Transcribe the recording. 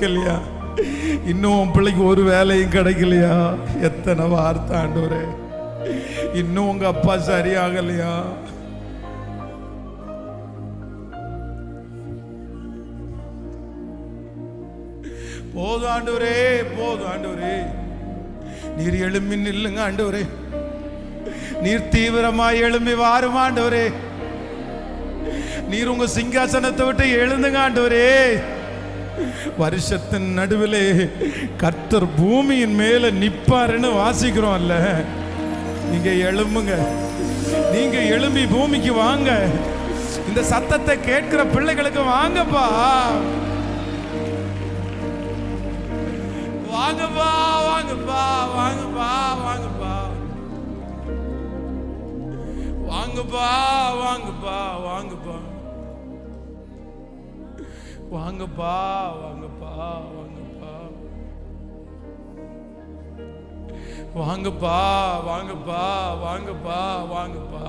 கிடைக்கலையா? இன்னும் உன் பிள்ளைக்கு ஒரு வேலையும் கிடைக்கலையா? எத்தனை வார்த்தை ஆண்டவரே. இன்னும் உங்க அப்பா சரியாகலையா? போதும் ஆண்டவரே போதும் ஆண்டவரே. நீர் எழும்பி நில்லுங்க ஆண்டவரே. நீர் தீவிரமாய் எழும்பி வாரும் ஆண்டவரே. நீர் உங்க சிங்காசனத்தை விட்டு எழுந்துங்க ஆண்டவரே. வருஷத்தின் நடுவிலே கர்த்தர் பூமியின் மேல நிப்பாருன்னு வாசிக்கிறோம் அல்ல. நீங்க எழும்புங்க. நீங்க எழும்பி பூமிக்கு வாங்க. இந்த சத்தத்தை கேட்கிற பிள்ளைகளுக்கு வாங்கப்பா. வாங்கப்பா வாங்கப்பா வாங்கப்பா வாங்கப்பா. வாங்கப்பா வாங்கப்பா வாங்கப்பா. வாங்கப்பா வாங்கப்பா வாங்கப்பா வாங்கப்பா வாங்கப்பா வாங்கப்பா வாங்கப்பா